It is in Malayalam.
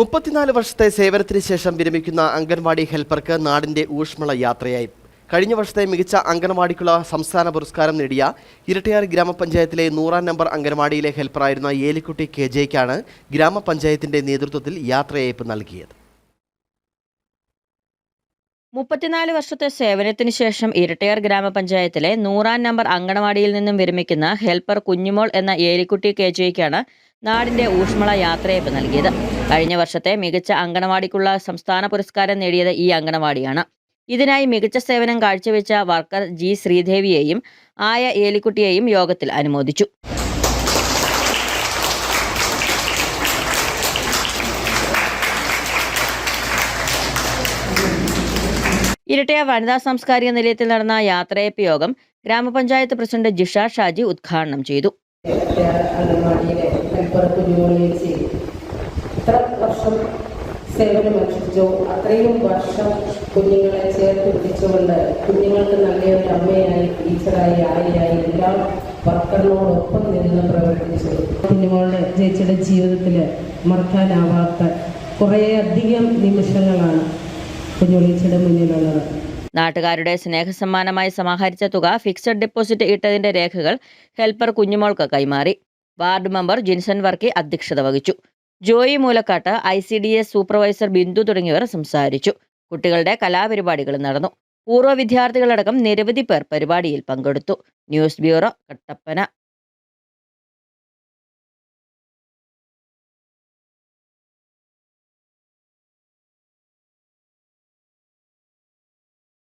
മുപ്പത്തിനാല് വർഷത്തെ സേവനത്തിന് ശേഷം വിരമിക്കുന്ന അംഗൻവാടി ഹെൽപ്പർക്ക് നാടിന്റെ ഊഷ്മള യാത്രയായി. കഴിഞ്ഞ വർഷത്തെ മികച്ച അംഗൻവാടിക്കുള്ള സംസ്ഥാന പുരസ്കാരം നേടിയ ഇരട്ടയാർ ഗ്രാമപഞ്ചായത്തിലെ നൂറാം നമ്പർ അംഗൻവാടിയിലെ ഹെൽപ്പറായിരുന്ന ഏലിക്കുട്ടി കെ ജെയ്ക്കാണ് ഗ്രാമപഞ്ചായത്തിന്റെ നേതൃത്വത്തിൽ യാത്രയയപ്പ് നൽകിയത്. മുപ്പത്തിനാല് വർഷത്തെ സേവനത്തിന് ശേഷം ഇരട്ടയാർ ഗ്രാമപഞ്ചായത്തിലെ നൂറാം നമ്പർ അങ്കണവാടിയിൽ നിന്നും വിരമിക്കുന്ന ഹെൽപ്പർ കുഞ്ഞുമോൾ എന്ന ഏലിക്കുട്ടി കെ ജിക്കാണ് നാടിന്റെ ഊഷ്മള യാത്രയപ്പ് നൽകിയത്. കഴിഞ്ഞ വർഷത്തെ മികച്ച അങ്കണവാടിക്കുള്ള സംസ്ഥാന പുരസ്കാരം നേടിയത് ഈ അങ്കണവാടിയാണ്. ഇതിനായി മികച്ച സേവനം കാഴ്ചവെച്ച വർക്കർ ജി ശ്രീദേവിയെയും ആയ ഏലിക്കുട്ടിയെയും യോഗത്തിൽ അനുമോദിച്ചു. ഇരട്ടയ വനിതാ സാംസ്കാരിക നിലയത്തിൽ നടന്ന യാത്രയപ്പ് യോഗം ഗ്രാമപഞ്ചായത്ത് പ്രസിഡന്റ് ജിഷ ഷാജി ഉദ്ഘാടനം ചെയ്തു. എത്ര വർഷം സേവനമനുഷ്ഠിച്ചോ അത്രയും വർഷം കുഞ്ഞുങ്ങളെ ചേർത്ത് പിടിച്ചുകൊണ്ട് കുഞ്ഞുങ്ങൾക്ക് നല്ലൊരു അമ്മയായി ടീച്ചറായി ആയിയായി എല്ലാം വർക്കറിനോടൊപ്പം നിന്ന് പ്രവർത്തിച്ചു. കുഞ്ഞുങ്ങളുടെ ചേച്ചിയുടെ ജീവിതത്തിൽ മറക്കാനാവാത്ത കുറേയധികം നിമിഷങ്ങളാണ് നാട്ടുകാരുടെ സ്നേഹസമ്മാനമായി സമാഹരിച്ച തുക ഫിക്സഡ് ഡെപ്പോസിറ്റ് ഇട്ടതിന്റെ രേഖകൾ ഹെൽപ്പർ കുഞ്ഞുമോൾക്ക് കൈമാറി. വാർഡ് മെമ്പർ ജിൻസൺ വർക്കി അധ്യക്ഷത വഹിച്ചു. Joy Moolakkattu I C D S supervisor Bindu തുടങ്ങിയവർ സംസാരിച്ചു. കുട്ടികളുടെ കലാപരിപാടികൾ നടന്നു. പൂർവ വിദ്യാർത്ഥികളടക്കം നിരവധി പേർ പരിപാടിയിൽ പങ്കെടുത്തു. News bureau Kattappana.